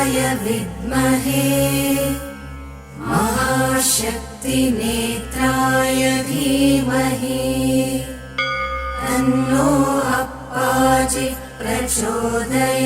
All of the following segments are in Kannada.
हस्ताय विद्महे महाशक्तिनेत्राय धीमहि तन्नो अप्पाजि प्रचोदयात्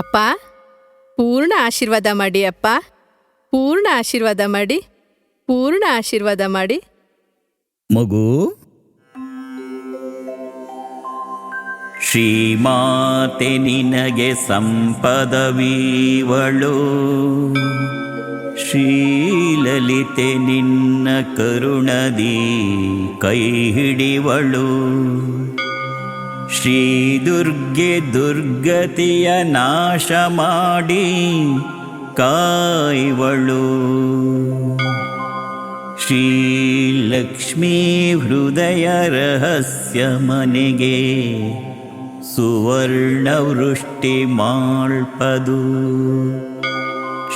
ಅಪ್ಪ ಪೂರ್ಣ ಆಶೀರ್ವಾದ ಮಾಡಿ ಅಪ್ಪ ಪೂರ್ಣ ಆಶೀರ್ವಾದ ಮಾಡಿ ಪೂರ್ಣ ಆಶೀರ್ವಾದ ಮಾಡಿ ಮಗು ಶ್ರೀಮಾತೆ ನಿನಗೆ ಸಂಪದವೀವಳು. ಶ್ರೀಲಲಿತೆ ನಿನ್ನ ಕರುಣದಿ ಕೈ ಹಿಡಿವಳು. ಶ್ರೀ ದುರ್ಗೆ ದುರ್ಗತಿಯ ನಾಶ ಮಾಡಿ ಕಾಯುವಳು. ಹೃದಯ ರಹಸ್ಯ ಮನೆಗೆ ಸುವರ್ಣವೃಷ್ಟಿ ಮಾಳ್ಪದು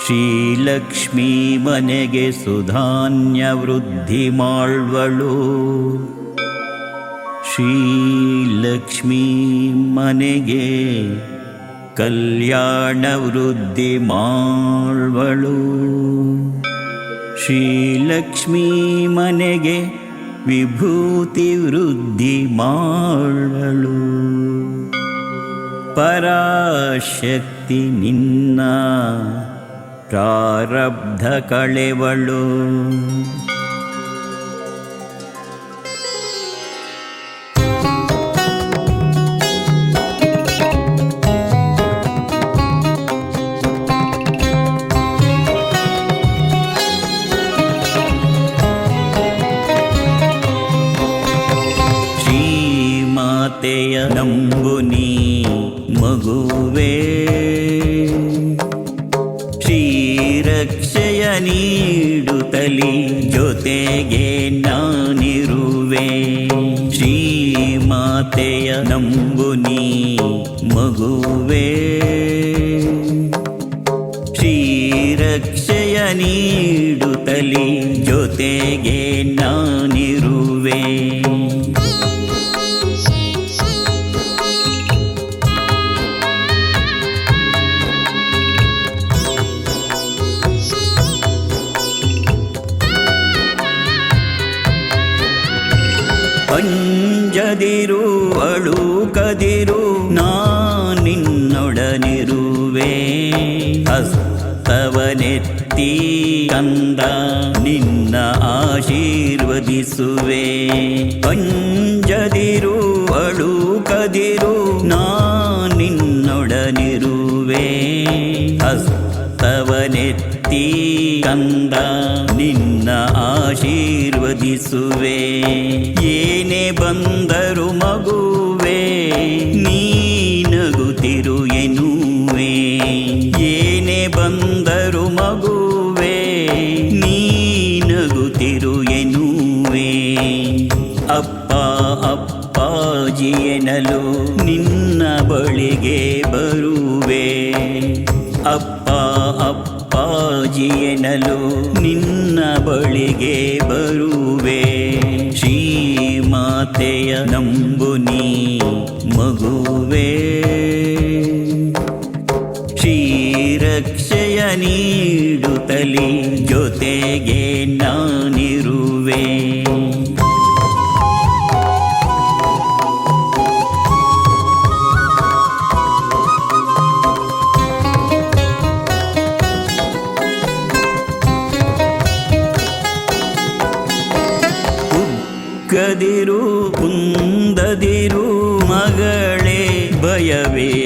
ಶ್ರೀಲಕ್ಷ್ಮೀ ಮನೆಗೆ ಸುಧಾನ್ಯ ವೃದ್ಧಿ ಮಾಳ್ವಳು ಶ್ರೀಲಕ್ಷ್ಮೀ ಮನೆಗೆ ಕಲ್ಯಾಣ ವೃದ್ಧಿ ಮಾಳ್ವಳು ಶ್ರೀಲಕ್ಷ್ಮೀ ಮನೆಗೆ ವಿಭೂತಿ ವೃದ್ಧಿ ಮಾಳ್ವಳು ಪರಾಶಕ್ತಿ ನಿನ್ನ ಪ್ರಾರಬ್ಧ ಕಳೆವಳು. ನಂಬು ನಂಬುನಿ ಮಗುವೇ. ಶ್ರೀರಕ್ಷೆಯ ನೀಡುತ್ತಲಿ ಜೊತೆಗೆ ನಾನಿರುವೆ. ಶ್ರೀಮಾತೆಯ ನಂಬುನಿ ಮಗುವೇ. ಶ್ರೀರಕ್ಷೆಯ ನೀಡುತ್ತಲಿ ಜೊತೆಗೆ ನಾನಿರುವೆ. ಅಂಜದಿರು ಅಳು ಕದಿರು ನಿನ್ನೊಡನಿರುವೆ. ಹಸ್ತವನೆತ್ತಿ ಕಂದ ನಿನ್ನ ಆಶೀರ್ವದಿಸುವೆ. ಪಂಜದಿರು ಅಳು ಕದಿರು ನಿನ್ನೊಡನಿರುವೆ. ಹಸ್ತವನೆತ್ತಿ ಕಂದ ನಿನ್ನ ಆಶೀರ್ವದಿಸುವೆ. ಏನೇ ಬಂದರು ಮಗುವೆ ನೀನಗುತ್ತಿರು ಎನ್ನುವೆ. ಏನೇ ಬಂದರು ಮಗುವೆ ನೀನಗುತ್ತಿರು ಎನ್ನುವೆ. ಅಪ್ಪ ಅಪ್ಪಾಜಿ ಎನ್ನಲು ನಿನ್ನ ಬಳಿಗೆ ಬರುವೆ. ಅಪ್ಪ ಅಪ್ಪಾಜಿ ನಿನ್ನ ಬಳಿಗೆ ಬರುವೆ. ಶ್ರೀಮಾತೆಯ ನಂಬುನಿ ಮಗುವೆ. ಶ್ರೀರಕ್ಷೆಯ ನೀಡುತ್ತಲಿ ಜೊತೆಗೆ ನಾನಿರುವೆ. ಉಕ್ಕದಿರು ಕುಂದದಿರು ಮಗಳೇ ಭಯವೇಕೆ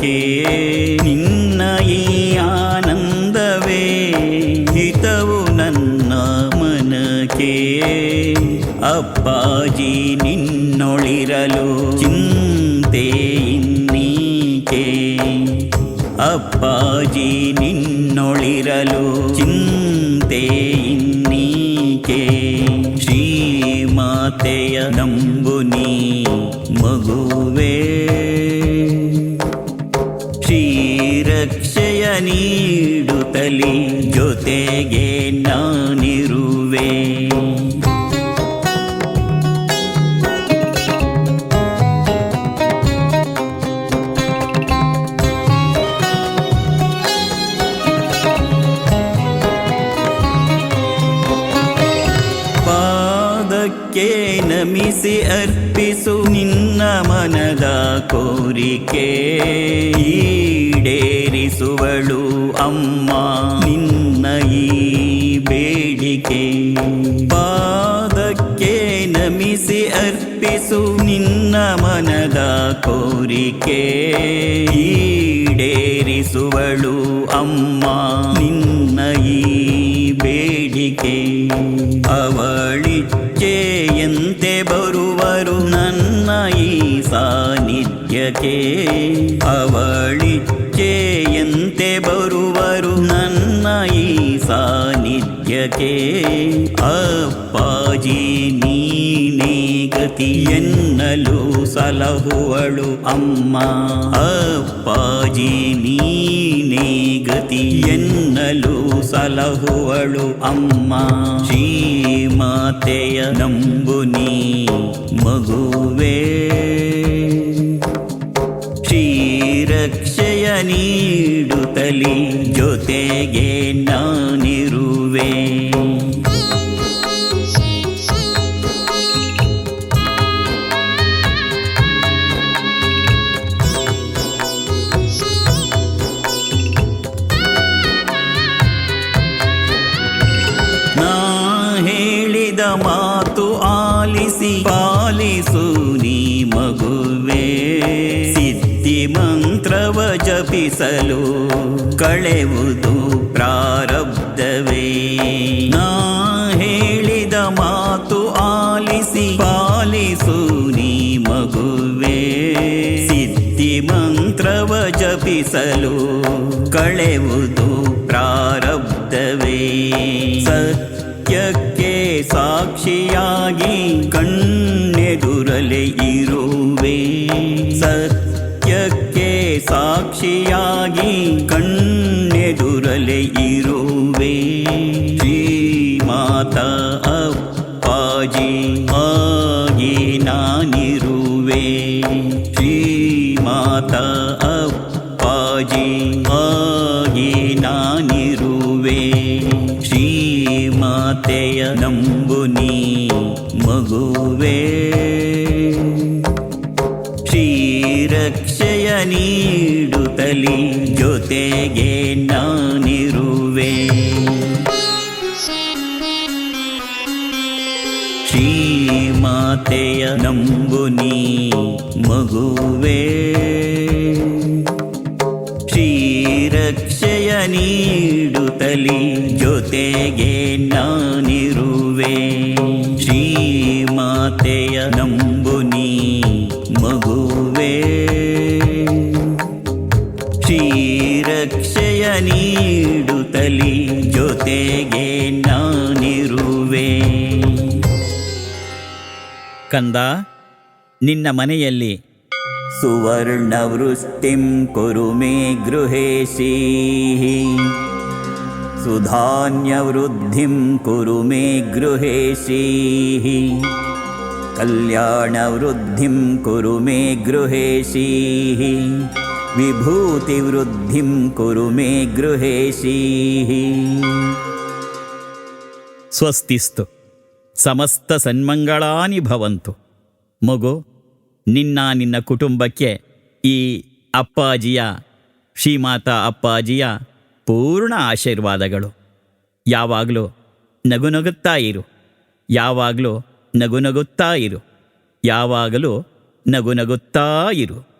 ಮನಕ್ಕೆ ನಿನ್ನ ಈ ಆನಂದವೇ ಹಿತವು ನನ್ನ ಮನಕ್ಕೆ ಅಪ್ಪ ಅಪ್ಪಾಜಿ ನಿನ್ನೊಳಿರಲು ಚಿಂತೆ ಇನ್ನೀಕೆ ಅಪ್ಪಾಜಿ ನಿನ್ನೊಳಿರಲು ಚಿಂತೆ ಇನ್ನೀಕೆ ಶ್ರೀಮಾತೆಯ ನಂಬುನಿ ಮಗುವೇ ಶ್ರೀರಕ್ಷೆಯ ನೀಡುತ್ತಲಿ ಜೊತೆಗೆ ನಾನಿರುವೆ. ನಮಿಸಿ ಅರ್ಪಿಸು ನಿನ್ನ ಮನದ ಕೋರಿಕೆ. ಈಡೇರಿಸುವಳು ಅಮ್ಮ, ನಿನ್ನ ಈ ಬೇಡಿಕೆ. ಪಾದಕ್ಕೆ ನಮಿಸಿ ಅರ್ಪಿಸು ನಿನ್ನ ಮನದ ಕೋರಿಕೆ. ಈಡೇರಿಸುವಳು ಅಮ್ಮ, ನಿನ್ನ ಈ ಬೇಡಿಕೆ. ಅವಳಿಚ್ಛೆಯಂತೆ ಬರುವರು ನನ್ನ ಈ ಸಾನ್ನಿಧ್ಯಕ್ಕೆ ಅವಳಿಚ್ಛೆಯಂತೆ ಬರುವರು ನನ್ನ ಈ ಸಾನ್ನಿಧ್ಯಕ್ಕೆ ಅಪ್ಪಾಜಿ ನೀನೇ ಗತಿ ಎನ್ನಲು ಸಲಹುವಳು ಅಮ್ಮ. ಅಪ್ಪಾಜಿ ನೀನೇ ಗತಿ ಎನ್ನಲು ಸಲಹುವಳು ಅಮ್ಮ. ಶ್ರೀಮಾತೆಯ ನಂಬುನಿ ಮಗುವೇ. ಶ್ರೀರಕ್ಷೆಯ ನೀಡುತ್ತಲಿ ಜೊತೆಗೆ ನಾನಿರುವೆ. ಮಂತ್ರವ ಜಪಿಸಲು ಕಳೆವುದು ಪ್ರಾರಬ್ಧವೇ. ನಾ ಹೇಳಿದ ಮಾತು ಆಲಿಸಿ, ಪಾಲಿಸು ನೀ ಮಗುವೆ. ಸಿದ್ಧಿ ಮಂತ್ರವ ಜಪಿಸಲು ಕಳೆವುದು ಪ್ರಾರಬ್ಧವೇ. ಸತ್ಯಕ್ಕೆ ಸಾಕ್ಷಿಯಾಗಿ ಕಣ್ಣೆದುರಲೆ ಇರುವೆ. ಸತ್ಯಕ್ಕೆ ಸಾಕ್ಷಿಯಾಗಿ ಕಣ್ಣೆದುರಲೆ ಇರುವೆ. ಶ್ರೀಮಾತಾ ಅಪ್ಪಾಜಿ ಆಗಿ ನಾನಿರುವೆ. ಶ್ರೀ ಮಾತಾ ಅಪ್ಪಾಜಿ ಆಗಿ ನಾನಿರುವೆ. ಶ್ರೀ ಮಾತೆಯ ನಂಬುನಿ ಮಗುವೇ. ನೀಡುತ್ತಲಿ ಜೊತೆಗೆ ನಾನಿರುವೆ. ಶ್ರೀಮಾತೆಯ ನಂಬುನಿ ಮಗುವೇ. ಶ್ರೀರಕ್ಷೆಯ ನೀಡುತ್ತಲಿ ಜೊತೆಗೆ ನಾನಿರುವೆ. ಶ್ರೀಮಾತೆಯ ನಂಬುನಿ ಮಗುವೇ. ಶ್ರೀರಕ್ಷೆಯ ನೀಡುತ್ತಲಿ ಜೊತೆಗೆ ನಾನಿರುವೆ. ಕಂದ, ನಿನ್ನ ಮನೆಯಲ್ಲಿ ಸುವರ್ಣವೃಷ್ಟಿಂ ಕುರು ಮೇ ಗೃಹೇಶಿ. ಸುಧಾನ್ಯವೃದ್ಧಿಂ ಕುರು ಮೇ ಗೃಹೇಶಿ. ಕಲ್ಯಾಣವೃದ್ಧಿಂ ಕುರು ಮೇ ಗೃಹೇಶಿ. ವಿಭೂತಿವೃದ್ಧಿಂ ಕುರು ಮೇ ಗೃಹೇಶಿ ಸ್ವಸ್ತಿಸ್ತು ಸಮಸ್ತ ಸನ್ಮಂಗಳಾನಿ ಭವಂತು ಮಗು ನಿನ್ನ ನಿನ್ನ ಕುಟುಂಬಕ್ಕೆ ಈ ಅಪ್ಪಾಜಿಯ, ಶ್ರೀಮಾತಾ ಅಪ್ಪಾಜಿಯ ಪೂರ್ಣ ಆಶೀರ್ವಾದಗಳು. ಯಾವಾಗಲೂ ನಗು ನಗುತ್ತಾ ಇರು. ಯಾವಾಗಲೂ ನಗು ನಗುತ್ತಾ ಇರು. ಯಾವಾಗಲೂ ನಗು ನಗುತ್ತಾ ಇರು.